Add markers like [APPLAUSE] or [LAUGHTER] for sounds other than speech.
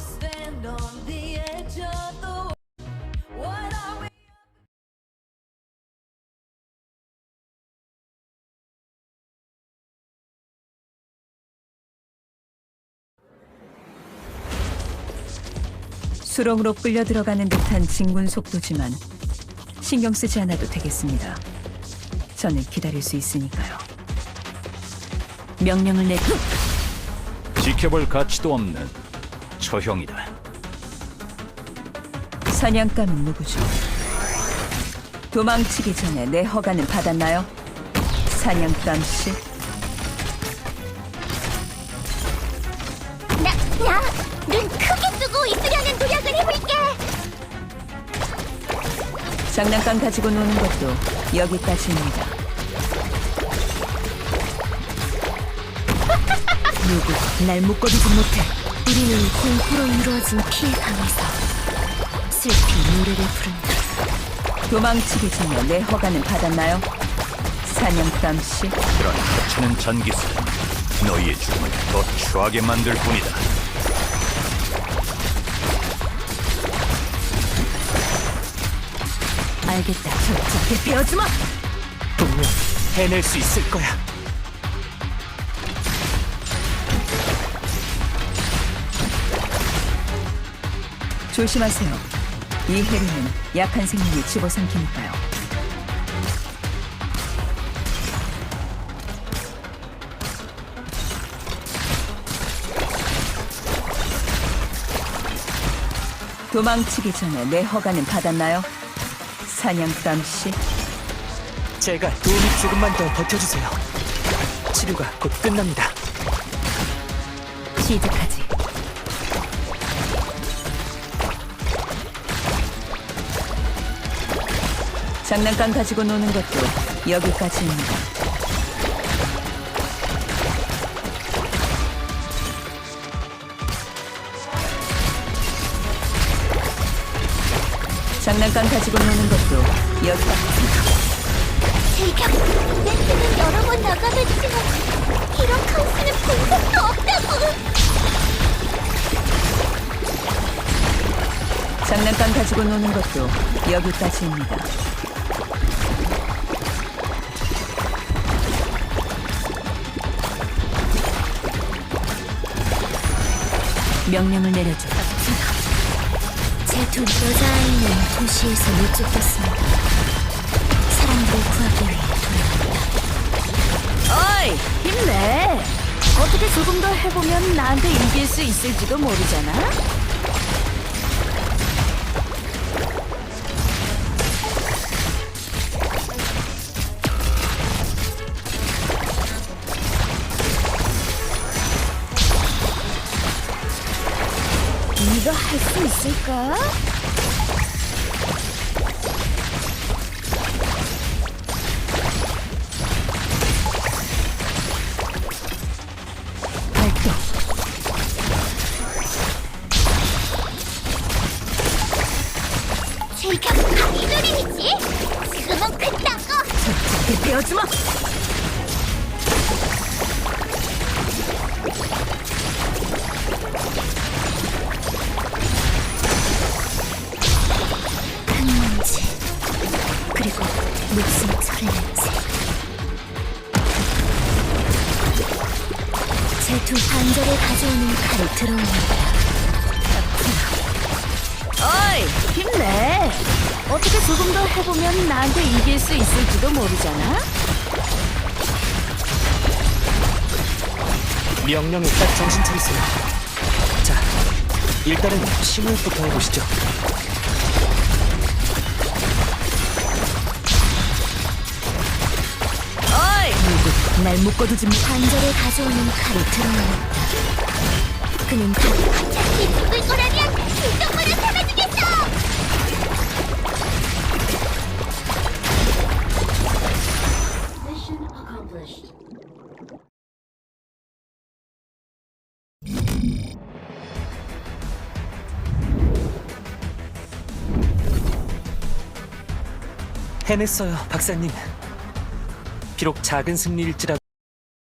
stand on the edge of the what are we 수렁으로 끌려 들어가는 듯한 진군 속도지만 신경 쓰지 않아도 되겠습니다. 저는 기다릴 수 있으니까요. 명령을 내 지켜볼 가치도 없는 처형이다. 사냥감은 누구죠? 도망치기 전에 내 허가는 받았나요? 사냥감 씨, 나, 나, 눈 크게 뜨고 있으려는 노력을 해볼게. 장난감 가지고 노는 것도 여기까지입니다. [LAUGHS] 누구 날 묶어두지 못해. 우리는 공포로 이루어진 피해 강에서 슬피 노래를 부른다. 도망치기 전에 내 허가는 받았나요? 사냥감 씨, 그런 하찮은 잔기술은 너희의 죽음을 더 추하게 만들 뿐이다. 알겠다. 저쪽에 베어주마. 분명 해낼 수 있을 거야. 조심하세요. 이 해류는 약한 생명이 집어삼키니까요. 도망치기 전에 내 허가는 받았나요? 사냥감 씨, 제가 도움이 조금만 더 버텨주세요. 치료가 곧 끝납니다. 시작하지. 장난감 가지고 노는 것도 여기까지입니다. 장난감 가지고 노는 것도 여기까지. 제가 이벤트는 여러 번 나가봤지만 이런 카오스는 본 적도 없다고. 장난감 가지고 노는 것도 여기까지입니다. 명령을 내려줘. 제두 여자아이는 도시에서 못 쫓겼습니다. 사람들을 구하기 위해 어이, 힘내. 어떻게 조금 더 해보면 나한테 이길 수 있을지도 모르잖아. 네가 할 수 있을까? 발동. 제가 아니 노림이지. 지금은 거. 저쪽에 베어주마. 그리고 목숨 철의 냄새 제두 반절을 가져오는 칼을 들어옵니다 어이, 힘내. 어떻게 조금 더 해보면 나한테 이길 수 있을지도 모르잖아. 명령에 딱 정신 차리세요. 자, 일단은 심호흡부터 해보시죠. 날 묶어두지 못. 반절을 가져오는 칼을 들어옵니다 그는 다 어차피 죽을 거라면 이쪽으로 잡아주겠어 해냈어요, 박사님. 비록 작은 승리일지라도